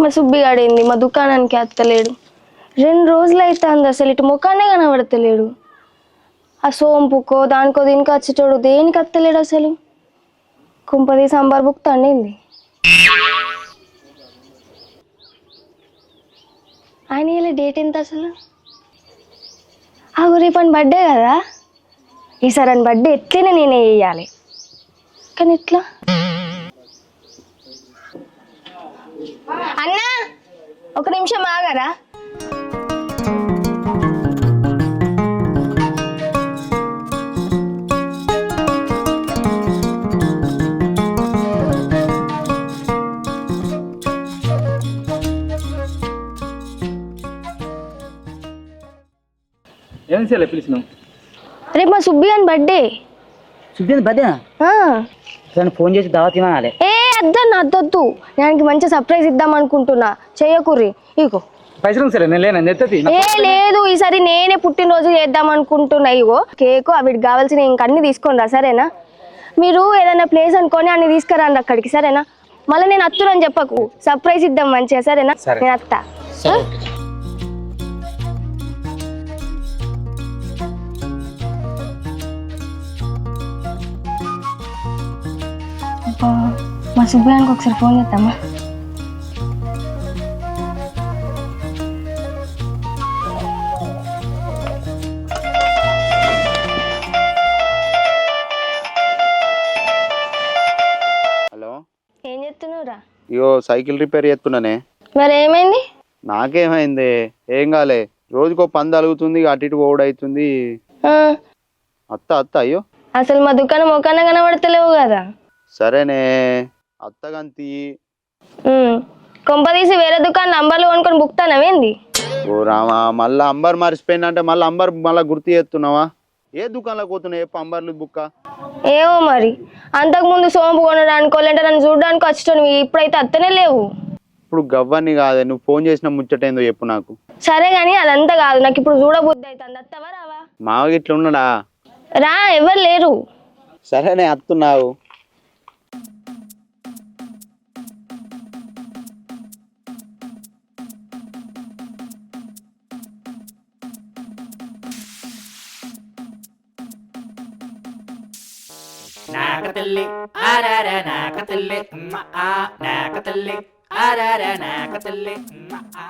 మా సుబ్బిగాడేంది మా దుకాణానికి అత్తలేడు. రెండు రోజులు అవుతుంది అసలు. ఇటు ముఖాన్నే కనబడతలేడు. ఆ సోంపుకో దానికో దీనికో వచ్చేటోడు దేనికి అత్తలేడు అసలు? కుంపది సాంబార్ బుక్ తండింది ఆయన ఇలా డేట్ ఎంత అసలు? ఆ రేపు అని బర్త్డే కదా. ఈసారి అని బర్త్డే ఎట్లనే నేనే వేయాలి కానీ ఎట్లా? అన్నా ఒక నిమిషం ఆగరా? ఏం చేయాలి పిలిచినావు? రేపు మా సుబ్బి అని బర్త్డే సుబ్బింది బర్త్డేనా తను ఫోన్ చేసి దావత్ ఇవ్వాలి ఏ అద్దన్న అద్దొద్దు దానికి మంచి సర్ప్రైజ్ ఇద్దాం అనుకుంటున్నా. చేయకుర్రి. ఇగో. పైసలు సరే నేను లేను? ఎత్తది ఏ లేదు. ఈసారి నేనే పుట్టినరోజు చేద్దాం అనుకుంటున్నా ఇగో. కేకు అవిటికి కావాల్సిన ఇంక అన్ని తీసుకొని రా సరేనా? మీరు ఏదైనా ప్లేస్ అనుకొని అన్ని తీసుకురండి అక్కడికి సరేనా? మళ్ళీ నేను అత్తురని చెప్పకు. సర్ప్రైజ్ ఇద్దాం మంచిగా సరేనా? సరే. నేను అత్తా. అబ్బా, మా సుబ్బయానికి ఒకసారి ఫోన్ చేద్దామా హలో? ఏం చెప్తున్నావురా ఇగో సైకిల్ రిపేర్ చేస్తున్నానే. మరి ఏమైంది నాకేమైంది? ఏం కాలే. రోజుకో పంది అలుగుతుంది అటు ఇటు ఓడి అవుతుంది ఆ, అత్త అత్త అయ్యో. అసలు మా దుకాణం ఒకన కనబడతలేవు కదా. సరేనే. అత్తగంతి. ఉమ్, కొంప తీసి వేరే దుకాణం నంబర్లు కొనుక్కొని బుక్తానవేంది ఓ రామా మళ్ళా అంబర్ మర్చిపోయిందంటే మళ్ళీ అంబర్ మళ్ళీ గుర్తు చేస్తున్నావా? ఏ దుకాణంలోకి పోతున్నావు? ఏ అంబర్లు బుక్క? ఏమో మరి. అంతకుముందు సోంపు కొనడానికో లేదంటే నన్ను చూడడానికి వచ్చాను ఇప్పుడైతే అత్తనే లేవు. ఇప్పుడు గవ్వని కాదే నువ్వు ఫోన్ చేసిన ముచ్చటేందో చెప్పు నాకు. సరే కానీ అదంతా కాదు నాకు ఇప్పుడు చూడబుద్ధి అవుతుంది అత్తవా రావా? మావ ఇట్లా ఉన్నాడా? రా ఎవరు లేరు. సరేనే అత్తున్నావు. నాకతల్లి ఆ నాకతల్లి ఆరార నాకతల్లి ఆ.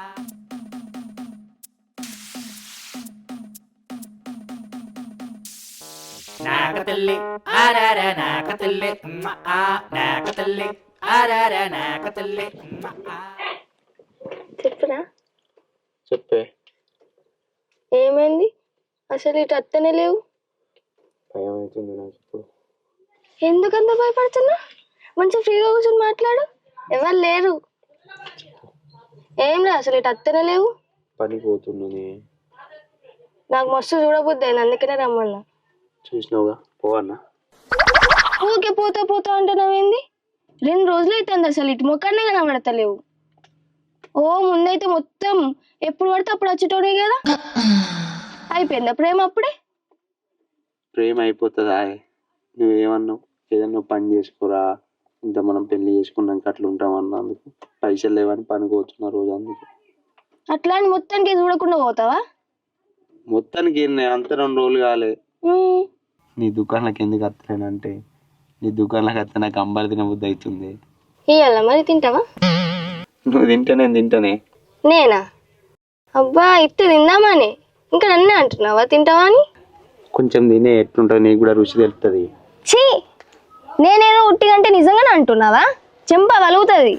నాకతల్లి ఆరార నాకతల్లి ఉమ్మ ఆ నాకతల్లి ఆరార నాకతల్లి ఉమ్మ ఆ. చెప్పురా చెప్పే. ఏమైంది? అసలు ఇటు అత్తనే లేవు. భయం అవుతుంది నాకు ఇప్పుడు. ఎందుకంత భయపడుతున్నా? మంచిగా ఫ్రీగా కూర్చొని మాట్లాడు. ఎవరు లేరు. ఏం లేదు అసలు ఇటు అత్తనే లేవు. పని పోతున్నానే. నాకు మస్తు చూడబుద్ధి అయింది అందుకనే రమ్మన్నా. చూసినావుగా పోవన్నా ఊకే పోతా పోతా అంటున్నావేంది రెండు రోజులు అవుతుంది అసలు ఇటు మొక్కనే కనబడతలేవు. ఓ ముందైతే మొత్తం ఎప్పుడు పడితే అప్పుడు వచ్చేటోనే కదా. అయిపోయిందా ప్రేమ అప్పుడే? ప్రేమ అయిపోతుందా నువ్వేమన్నావు? ఏదన్నా పని చేసుకోరా? ఇంత మనం పెళ్ళి చేసుకున్నాక అట్లా ఉంటాం అన్నందుకు పైసలు లేవని పని పోతున్నా రోజు అందుకు. అట్లా అని మొత్తానికి చూడకుండా పోతావా? మొత్తానికి అంత రెండు రోజులు కాలే. ఉమ్, నీ దుకాణంలోకి ఎందుకు వస్తానంటే నీ దుకాణంలోకి వస్తే నాకు అంబర్ తిన బుద్ధి అవుతుంది ఇయ్యాల మరి తింటావా? నువ్వు తింటే నేను తింటానే. నేనా? అబ్బా ఇట్టు తిందామని. ఇంకా నన్నే అంటున్నావా తింటావా అని? కొంచెం తినే ఎట్లుంటుంది నీకు కూడా రుచి తెలుస్తుంది ఛీ! నేనేదో ఉట్టిగంటే నిజంగానే అంటున్నావా? చెంప వలుగుతుంది.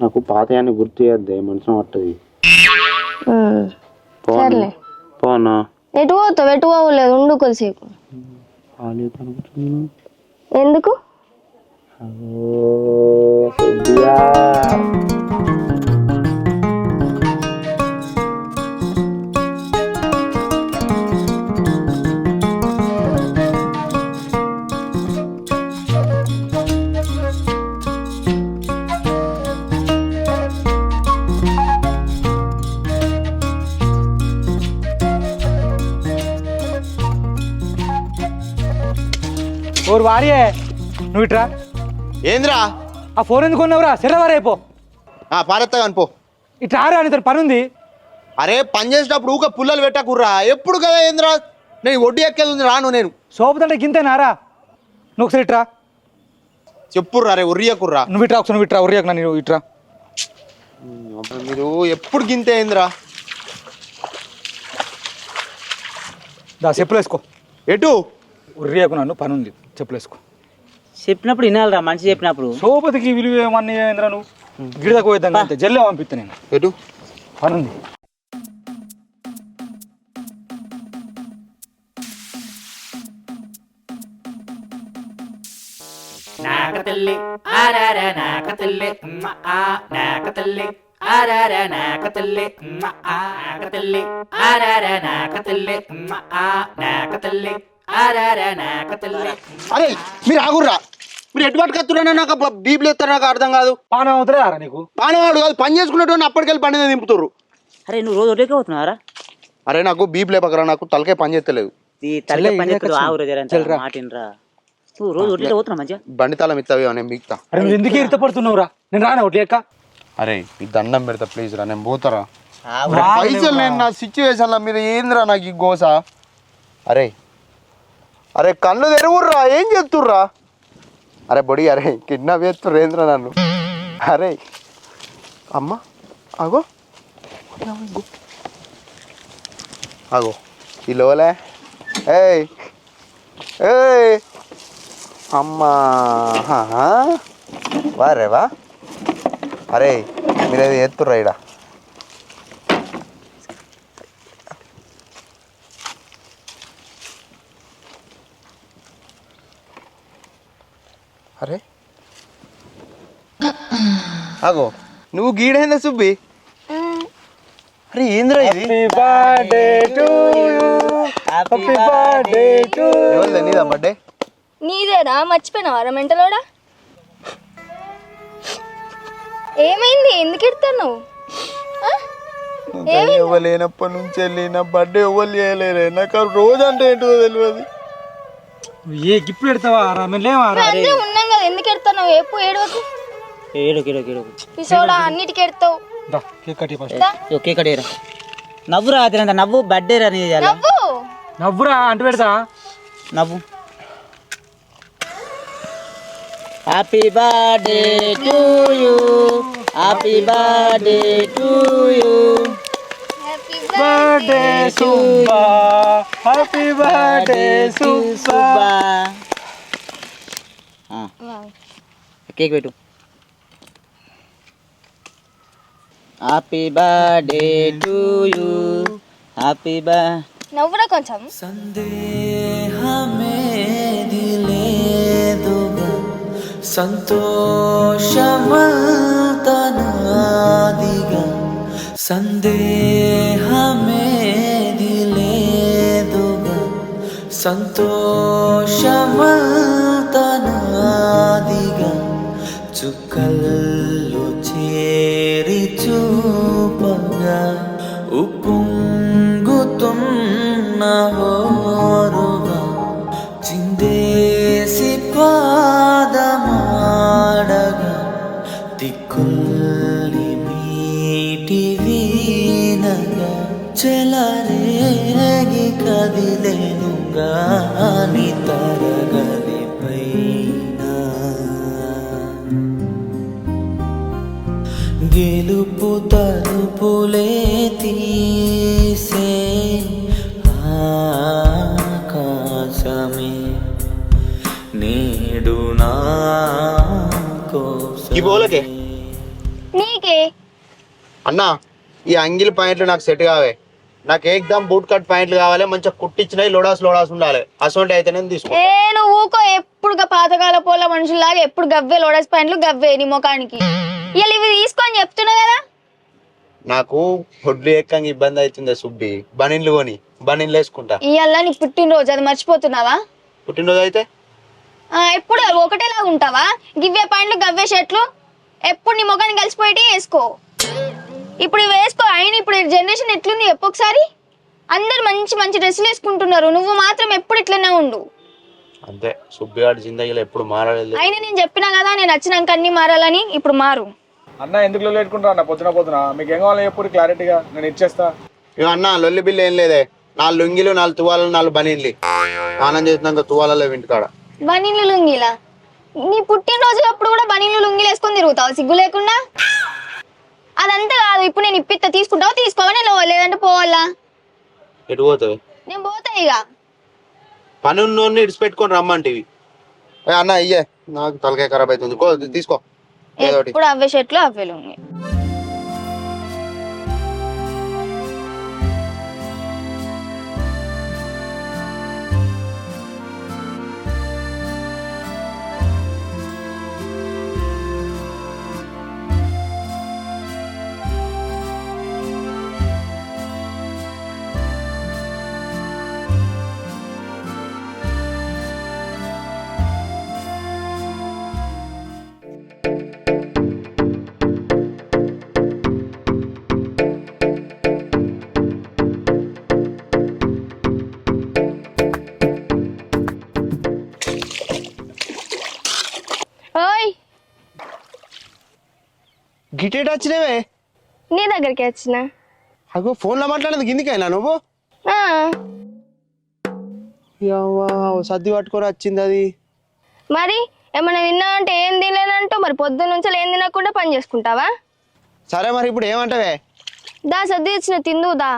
నాకు పాత గుర్తు చేయద్దే మనసు పట్టది. సర్లే. పోనా? ఎటు పోతావు? ఎటు పోవలేదు? ఉండు కొద్దిసేపు. ఎందుకు? వారియే నువ్వు ఇట్రా. ఏంద్రా? ఆ ఫోన్ ఎందుకు ఉన్నావురా సెరవారైపో ఆ పారెత్తా కాని పో. ఇట్లా ఆరా అని పని ఉంది. అరే పని చేసేటప్పుడు ఊక పుల్లలు పెట్టకుర్రా. ఎప్పుడు కదా ఏంద్రా? నేను వడ్డీ ఎక్కేది రాను నేను. సోపుతంటే గింతేనారా నువ్వు ఒకసారి ఇట్రా. చెప్పుర్రా రే ఉర్రియకుర్రా నువ్వు ఇట్రా ఒకసారి నువ్వు ఇట్రా ఉరియకు నన్ను ఇట్రా. మీరు ఎప్పుడు గింతే ఏంద్రా? దా చెప్పులు వేసుకో. ఎటు? ఉరియకు నన్ను పని ఉంది చెప్పులు వేసుకో చెప్పినప్పుడు వినాలిరా మనిషి చెప్పినప్పుడు. సోపతికి విలువ ఏమన్నా ఏంద్రా నువ్వు? గిడదకు పోయిద్దాం అంతే జల్లే పంపిస్తా నేను. ఎటు? పని ఉంది నాకతల్లి ఆరార నాకతల్లి ఉమ్మ ఆ నాకతల్లి ఆరార నాకతల్లి ఉమ్మ ఆ నాకతల్లి ఆరార నాకతల్లి ఉమ్మ ఆ ఆరార నాకతల్లి. అరే మీరు ఆగుర్రా. మీరు ఎటు పట్టుకొస్తున్నా నాకు బీపులు ఎత్తారు నాకు అర్థం కాదు. పానం అవుతుందా నీకు? పానవాడు కాదు పని చేసుకునేటువంటి అప్పటికెళ్ళి పని దింపుతారు అరే నువ్వు రోజు ఒడ్డేకే పోతున్నారా అరే నాకు బీప్ లేపకరా నాకు తలకే పని చేస్తలేదు. ఈ తల్లి పని జరంత. మాటినరా. నువ్వు రోజు మంచిగా? బండి తాళం ఇస్తావి నేను మిగతా. అరే నువ్వు ఎందుకు ఇరుత పడుతున్నావురా? నేను రానా ఒకటి ఎక్క అరే ఈ దండం పెడతా ప్లీజ్ రా నేను పోతారా. పైసలు నేను నా సిచ్యువేషన్లో మీరు ఏందిరా నాకు ఈ గోస? అరే అరే కళ్ళు తెరువుర్రా ఏం చేస్తుర్రా? అరే బొడి అరే కిడ్నాప్ చేస్తుర్రు ఏంద్రా నన్ను? అరే అమ్మ అగో అగో ఈ లోలే. ఏయ్ ఏయ్. అమ్మా వారేవా వారే వా. అరే మీరేది చేస్తుర్రా ఇడా అగో నువ్వు గీడైందా సుబ్బి? అరే ఏంద్రా ఇది? ఎవరిదా? నీదా బర్త్డే నీదేనా? మర్చిపోయినావా? మెంటలోడా? ఏమైంది? ఎందుకు ఎడతావు ఇవ్వలేనప్పటి నుంచి వెళ్ళి నా బర్త్డే ఎవరు చేయలేరే? నాకు ఆ రోజు అంటే ఏంటో తెలియదు. ఏ గిఫ్ట్ పెడతావా రా మేము లేవా? రా అందరం ఉన్నాం కదా. ఎందుకు ఎడతావు ఎప్పుడు ఏడవకు. ఏడుకు ఏడుకు ఏడుకు పిసోడా అన్నిటికి ఎడతావు. దా, కేక్ కట్టి ఫస్ట్. ఓకే కడేరా నవ్వురా తినంత నవ్వు బర్త్డే రా నీ. నవ్వు. నవ్వురా అంటు పెడతా. నవ్వు. Happy birthday to you happy birthday to you birthday Subba happy birthday Subba cake పెట్టు. Happy birthday to you happy బర్ నవ్వురా కొంచెం. సందేహమేదిలేదుగా సంతోషమంతనాదిగా. సందేహమేదిలేదుగా సంతోషమంతనాదిగా. చుక్కల్లో না ఈ బోలకే నీకే. అన్నా ఈ అంగిల్ పాయింట్లు నాకు సెట్ కావే. నాకు ఏకదమ్ బూట్ కట్ పాయింట్లు కావాలి మంచిగా కుట్టించినవి లోడాస్ లోడాస్ ఉండాలి. అసోంటి అయితే నేను తీసుకో ఏ నువ్వు ఊకో ఎప్పుడు గా పాతకాల పోల మనుషుల్లాగా ఎప్పుడు గవ్వే లోడస్ పాయింట్లు గవ్వే నీ ముఖానికి. ఇలా ఇవి తీసుకొని చెప్తున్నా కదా. నాకు ఒడ్లు ఎక్కంగా ఇబ్బంది అవుతుంది సుబ్బి. బనీన్లు కొని బనీన్లు వేసుకుంటా. ఇవాళ నీ పుట్టినరోజు అది మర్చిపోతున్నావా? పుట్టినరోజు అయితే? ఎప్పుడు ఒకటేలాగా ఉంటావా? గివ్వే పాయింట్లు గవ్వే షర్ట్లు. ఎప్పుడు నీ ముఖాన్ని కలిసిపోయేటి వేసుకో. ఇప్పుడు ఇవి వేసుకో అయిన ఇప్పుడు జనరేషన్ ఎట్లుంది చెప్పు ఒకసారి. అందరు మంచి మంచి డ్రెస్సులు వేసుకుంటున్నారు. నువ్వు మాత్రం ఎప్పుడు ఇట్లనే ఉండు. అంతే. సుబ్బిగాడి జిందగీలో ఎప్పుడు మారలేదు. అయినా నేను చెప్పినా కదా నేను వచ్చినాక అన్ని మారాలని ఇప్పుడు మారు. అన్న ఎందుకు లేట్టుకుంటా అన్న? పొద్దున పొద్దున. మీకు ఏం కావాలి ఎప్పుడు క్లారిటీగా నేను ఇచ్చేస్తా. ఇక అన్న లొల్లి బిల్లు ఏం లేదే. నాలుగు లుంగిలు నాలుగు తువాలు నాలుగు బనీన్లు. స్నానం చేసినాక తువాలలో ఇంటికాడ బనీళ్ళు లుంగిలా? నీ పుట్టినరోజు అప్పుడు కూడా బనీళ్ళు లుంగిలు వేసుకొని తిరుగుతావు? సిగ్గు లేకుండా? అదంతా కాదు ఇప్పుడు నేను ఇప్పిస్తా తీసుకుంటావా? తీసుకోవా? నేను లేదంటే పోవాలా? ఎటు పోతావు? నేను పోతా ఇక పని ఉన్నోడిని ఇడిచిపెట్టుకొని రమ్మంటివి. ఏ అన్న ఇయ్యే. నాకు తలకాయ ఖరాబ్ అవుతుంది. తీసుకో. ఎప్పుడు అవే షర్ట్లు అవే లుంగి. వచ్చినవే? నీ దగ్గరికి వచ్చిన. అగో ఫోన్లో మాట్లాడేది కిందికైనా నువ్వు? ఆ, యవ్వా, ఓ సర్ది పట్టుకొని వచ్చింది అది. మరి ఏమైనా తిన్నా అంటే ఏం తినలేనంటూ మరి పొద్దున్న నుంచి ఏం తినకుండా పని చేసుకుంటావా? సరే మరి ఇప్పుడు ఏమంటావే? దా సర్ది ఇచ్చిన తిందు దా.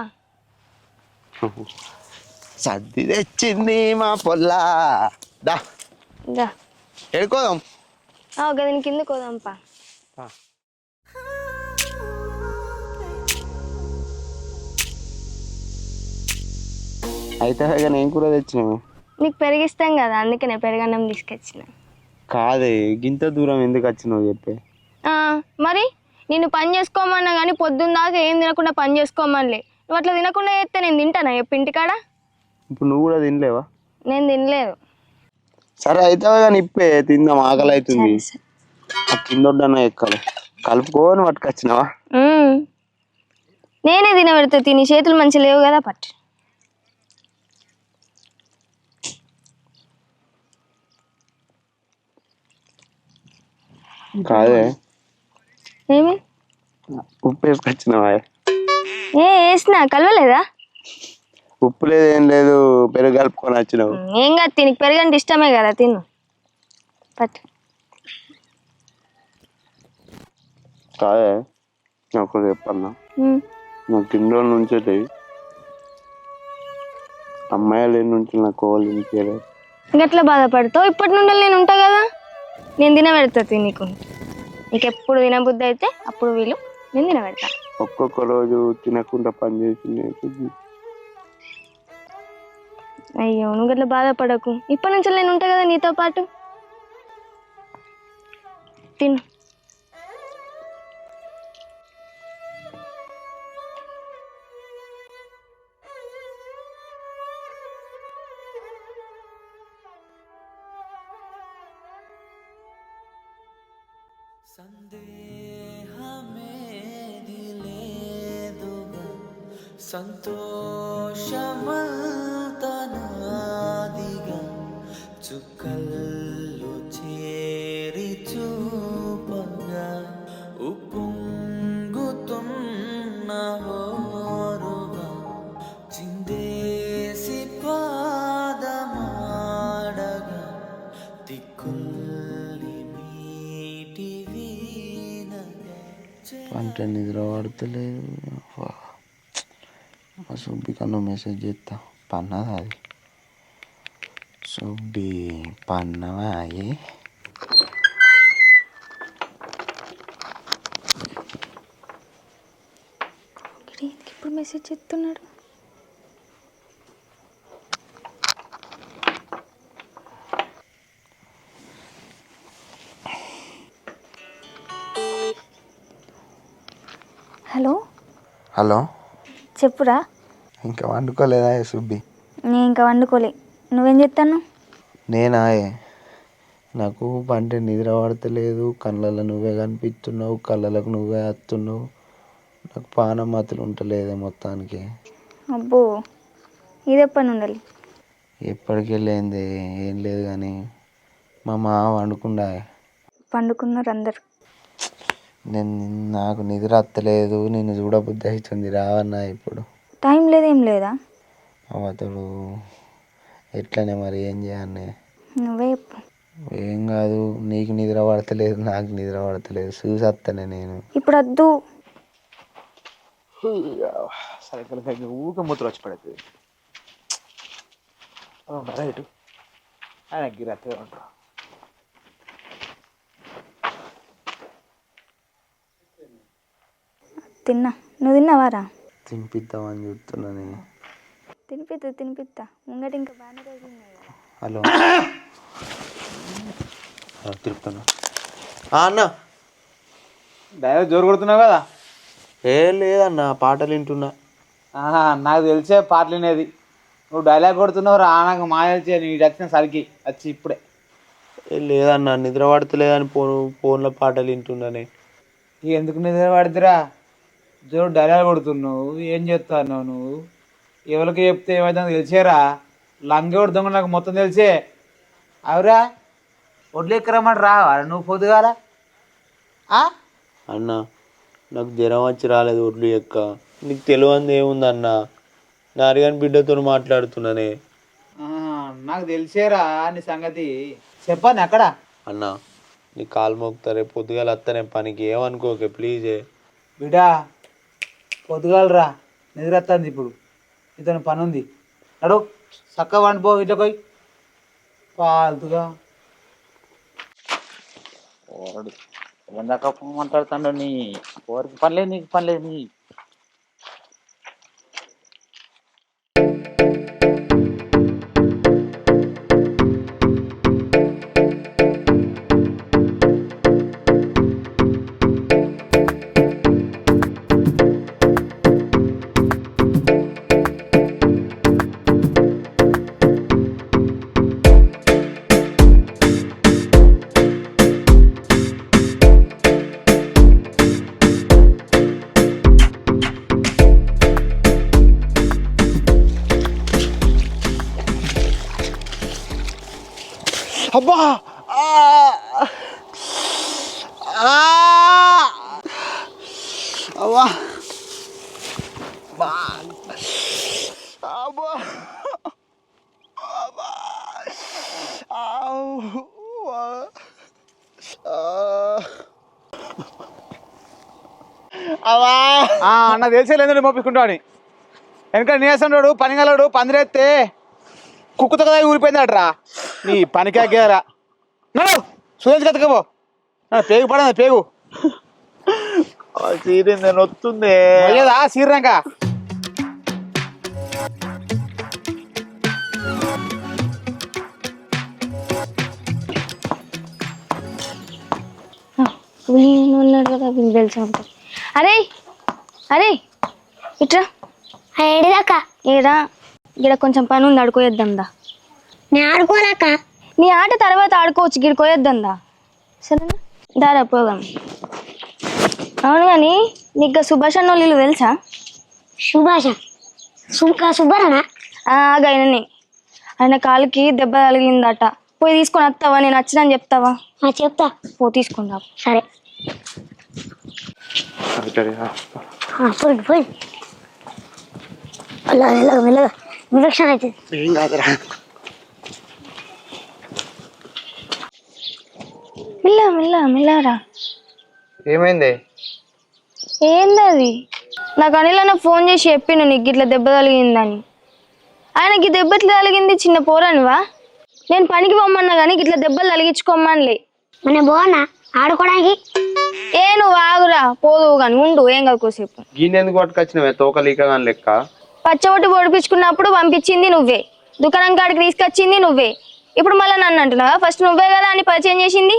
సర్ది తెచ్చింది మా పొల్లా. దా. దా. ఎడుకోదాం దీని కింద కోదాంపా. అయితే నేను కూడా తెచ్చినావు నీకు పెరిగిస్తాం కదా అందుకే నేను పెరగన్నం తీసుకొచ్చిన. కాదే గింత దూరం ఎందుకు వచ్చినావు చెప్పే? ఆ, మరి నిన్ను పని చేసుకోమన్నా కానీ పొద్దున్న దాకా ఏం తినకుండా పని చేసుకోమనిలే. నువ్వు అట్లా తినకుండా చేస్తే నేను తింటానా చెప్పు ఇంటికాడ? ఇప్పుడు నువ్వు కూడా తినలేవా? నేను తినలేదు. సరే అయితే కానీ ఇప్పే తిందాం ఆకలి అవుతుంది ఆ కిందొడ్డన ఎక్కాలి. కలుపుకోని పట్టుకొచ్చినావా? మ్మ్. నేనే తినబెడతా తిని. చేతులు మంచి లేవు కదా పట్టు. కాదే. ఏమి? ఉప్పు వేసుకొచ్చినావా? ఏ వేసినా కలవలేదా? ఉప్పు లేదు ఏం లేదు పెరుగు కలుపుకొని వచ్చినావు. ఏం కాదు తిని పెరగంటే ఇష్టమే కదా తిను. పట్టు. కాదే నాకు చెప్పన్నా. నాకు ఇన్ని రోజుల నుంచి అమ్మాయిల నుంచి నాకు కోళ్ళు గట్లా బాధపడతావు? ఇప్పటి నుండి నేను ఉంటా కదా. నేను తినబెడతా తిని నీకు నీకు ఎప్పుడు తినబుద్ధి అయితే అప్పుడు వీళ్ళు నేను తినబెడతా ఒక్కొక్క రోజు తినకుండా పని చేసి అయ్యో నువ్వు గట్లా బాధపడకు. ఇప్పటి నుంచి నేను ఉంటా కదా నీతో పాటు. తిను. సందేహమేది లేదుగా సంతోషమంతనాదిగా చుక్కల్లో అంటే నిద్ర పడతలేదు మా సుబ్బి కన్నా మెసేజ్ చేస్తా పన్నదా అది సుబ్బి పన్నవా అయ్యి ఇప్పుడు మెసేజ్ చెప్తున్నాడు హలో? చెప్పురా. ఇంకా వండుకోలేదా ఏ సుబ్బి? నేను ఇంకా వండుకోలే. నువ్వేం చెప్తాను నేనా ఏ? నాకు అంటే నిద్ర పడతలేదు. కళ్ళల్లో నువ్వే కనిపిస్తున్నావు. కళ్ళలకు నువ్వే వస్తున్నావు నాకు పానం మాత్రం ఉంటలేదే మొత్తానికి. అబ్బో. ఇది ఎప్పటి ఉండాలి ఎప్పటికీ లేనిది. ఏం లేదు కానీ మా మామ వండుకుండా పండుకున్నారు అందరు నేను నాకు నిద్ర వత్తలేదు నేను చూడబుద్ధి అవుతుంది రావన్నా ఇప్పుడు. టైం లేదేం లేదా? అవతడు ఎట్లనే మరి ఏం చేయాలి నువ్వే చెప్పు. ఏం కాదు నీకు నిద్ర పడతలేదు నాకు నిద్ర పడతలేదు చూసి వస్తానే నేను. ఇప్పుడు వద్దు. సైకిల్ ఊక మూత్ర వచ్చి పడుతుంది రైట్ ఆయన గిరతే ఉంటారు తిన్నా. నువ్వు తిన్నావారా? తినిపిద్దామని చూస్తున్నా నేను. తినిపిస్తా తినిపిస్తా ముంగట ఇంకా బాగానే రోజులు. హలో. తిరుపుతున్నా అన్న. డైరెక్ట్ జోరు కొడుతున్నావు కదా? ఏం లేదన్న పాటలు వింటున్నా. ఆహా, నాకు తెలిసే పాటలు వినేది. నువ్వు డైలాగ్ కొడుతున్నావు రా నాకు మా తెలిసే నీకు వచ్చిన సరికి. వచ్చి ఇప్పుడే. ఏం లేదన్న నిద్ర పడతలేదని ఫోన్ ఫోన్లో పాటలు వింటున్నానే ఇక ఎందుకు నిద్ర పడుతురా? జోరు డైలాగ్ కొడుతున్నావు ఏం చేస్తున్నావు నువ్వు? ఎవరికి చెప్తే ఏమైతే తెలిసేరా? లంగోడు దొంగ నాకు మొత్తం తెలిసే. అవురా వడ్లు ఎక్కరమ్మని రావా? నువ్వు పొద్దుగాల? ఆ? అన్న నాకు జ్వరం వచ్చి రాలేదు ఒడ్లు ఎక్క. నీకు తెలియంది ఏముందన్న? నారిగాని బిడ్డతో మాట్లాడుతున్నానే. నాకు తెలిసేరా నీ సంగతి. చెప్పాను అక్కడ. అన్న నీ కాలు మోగుతారే పొద్దుగాల వస్తానే పనికి ఏమనుకోకే ప్లీజే బిడా పొద్దుగాలరా నిద్ర వస్తుంది ఇప్పుడు. ఇతను పని ఉంది నడు చక్క వండిపో ఇట్లా పోయి. పాల్తుగా ఎందాక మాట్లాడుతాడు నీ. ఎవరికి పని లేదు నీకు పని లేదు నీ. అబ్బా బా! అబ్బా! అబ్బా! ఆవ్! వా! ఆ! అన్న తెలిసే లేదు పంపించుకుంటావని వెనక నీసండు పనిగలడు పందిరేస్తే కుక్కుతో కదా ఊరిపోయిందట్రా నీ పనికాకేరా నడు సురేష్ కతకపో పేగు పడదు పేగు అయ్యేదా సీర్రాక వీళ్ళు ఉన్నాడు కదా వీళ్ళు తెలిసి ఉంటుంది అరే అరే ఇట్రా. ఏడిదాక? ఏడా? ఇక్కడ కొంచెం పని ఉంది ఆడుకోయేద్దాం దా. నేను ఆడుకోలేక నీ ఆట తర్వాత ఆడుకోవచ్చు గిడుకోయేద్దాం దా. సరేనా? దారా పోదాం. అవును కానీ నీకు సుభాష్ అన్న వాళ్ళు తెలుసా? సుభాష? సుబ్బ సుబ్బరనా? గైననే ఆయన కాలుకి దెబ్బ తగిలిందట. పోయి తీసుకొని వస్తావా? నేను వచ్చినని చెప్తావా? ఆ, చెప్తా. పో తీసుకొని రా సరే ఆ, పోయి పోయి. మెల్లగా మెల్లగా మెల్లగా ఇన్ఫెక్షన్ అవుతుంది ఏం కాదురా. మిల్ల మిల్ల మిల్లరా. ఏమైంది? ఏంది అది నాకు అనిల్ అన్న ఫోన్ చేసి చెప్పిండు నీకు ఇట్లా దెబ్బ తగిలిందని. ఆయనకి దెబ్బ తగిలింది చిన్న పోరానివా? నేను పనికి పొమ్మన్నా కానీ ఇట్లా దెబ్బలు తలిగించుకోమనిలే మన బాగున్నా ఆడుకోవడానికి ఏ నువ్వు ఆగురా. పోదు కానీ ఉండు ఏం కాదు కోసేపు పట్టుకొచ్చినవే? తోక లెక్క. పచ్చబొట్టు పొడిపించుకున్నప్పుడు పంపించింది నువ్వే. దుకాణం కాడికి తీసుకొచ్చింది నువ్వే. ఇప్పుడు మళ్ళీ నన్ను అంటున్నావా? ఫస్ట్ నువ్వే కదా అని పరిచయం చేసింది?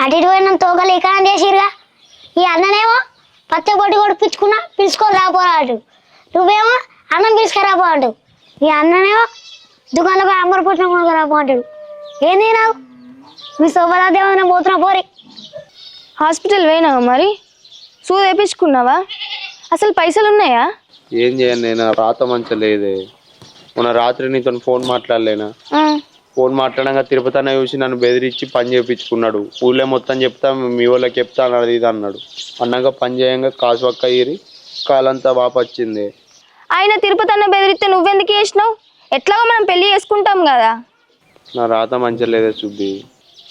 అటు ఇటు పోయిన తోకలు ఇక్కడ చేసిరుగా ఈ అన్ననేమో పచ్చ పొట్టి కూడా పిచ్చుకున్నా పిలుచుకొని రాపోరాడు నువ్వేమో అన్నం పిలుచుకురాపో అంటావు ఈ అన్ననేమో దుకాణంలో అంబర్ పుట్టిన కూడా రాపో అంటాడు ఏంది నాకు మీ శోభరాదేమైనా పోతున్నా పోరి. హాస్పిటల్ పోయినావా మరి? సూ తెప్పించుకున్నావా అసలు పైసలు ఉన్నాయా? ఏం చేయండి నేను రాత మంచి లేదే. మొన్న రాత్రి నీతో ఫోన్ మాట్లాడలేనా? ఫోన్ మాట్లాడంగా తిరుపతి అన్న చూసి నన్ను బెదిరించి పని చేయించుకున్నాడు ఊళ్ళో మొత్తం చెప్తా మీ వాళ్ళకి చెప్తా అన్నది ఇది అన్నాడు. అన్నాక పని చేయంగా కాసు పక్క ఇరి కాలంతా వాపు వచ్చింది. ఆయన తిరుపతి అన్న బెదిరిస్తే నువ్వెందుకు చేసినావు? ఎట్లాగో మనం పెళ్ళి చేసుకుంటాం కదా. నా రాత మంచిగా లేదే సుబ్బి.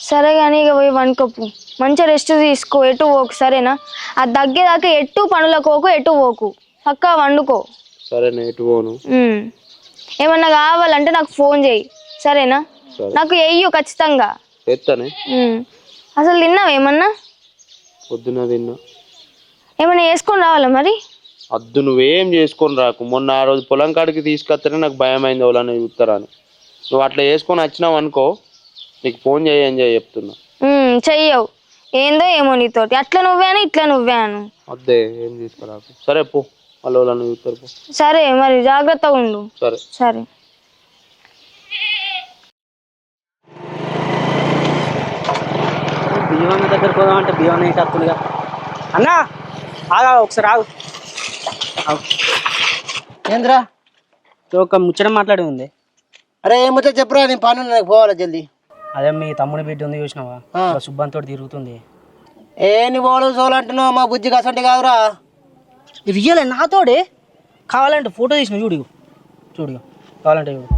సరే కానీ ఇక పోయి వండుకోపు మంచిగా రెస్ట్ తీసుకో ఎటు పోకు సరేనా? ఆ దగ్గేదాకా ఎటు పనులకు పోకు ఎటు పోకు. పక్కా వండుకో. సరే నేటు పోను. ఏమన్నా కావాలంటే నాకు ఫోన్ చేయి. సరేనా? సరే. నాకు వెయ్యు ఖచ్చితంగా. ఎత్తానే. అసలు తిన్నావు ఏమన్నా? పొద్దున తిన్నా. ఏమన్నా వేసుకొని రావాలా మరి? అద్దు నువ్వేం చేసుకొని రాకు. మొన్న ఆ రోజు పొలం కాడికి తీసుకొస్తేనే నాకు భయం అయింది ఎవరన్నా చూస్తారని. నువ్వు అట్లా వేసుకొని వచ్చినావు అనుకో నీకు ఫోన్ చేయని చేయ చెప్తున్నా. చెయ్యవు. ఏందో ఏమో నీతోటి. అట్లా నువ్వేను ఇట్లా నువ్వేను అద్దే ఏం తీసుకురాకు. సరే పో. వాళ్ళు ఎవరన్నా చూస్తారు పో. సరే మరి జాగ్రత్తగా ఉండు. సరే. సరే. బియ్యం దగ్గర పోదాం అంటే బియ్యం ఏంటి అప్పులుగా అన్నా ఆగా ఒకసారి ఆగు. ఏంద్రా? ఒక ముచ్చట మాట్లాడి ఉంది. అరే ఏమొచ్చా చెప్పురా నేను పని ఉంది, నాకు పోవాలా జల్దీ. అదే మీ తమ్ముని బిడ్డ ఉంది చూసినావా? ఆ. సుబ్బంతో తిరుగుతుంది. ఏ నీ పోలు సోలు అంటున్నావు మా బుజ్జి కసంటి కాదురా. రియల్ నాతోడే కావాలంటే ఫోటో తీసిన చూడు ఇగో. చూడు ఇగో. కావాలంటే చూడు.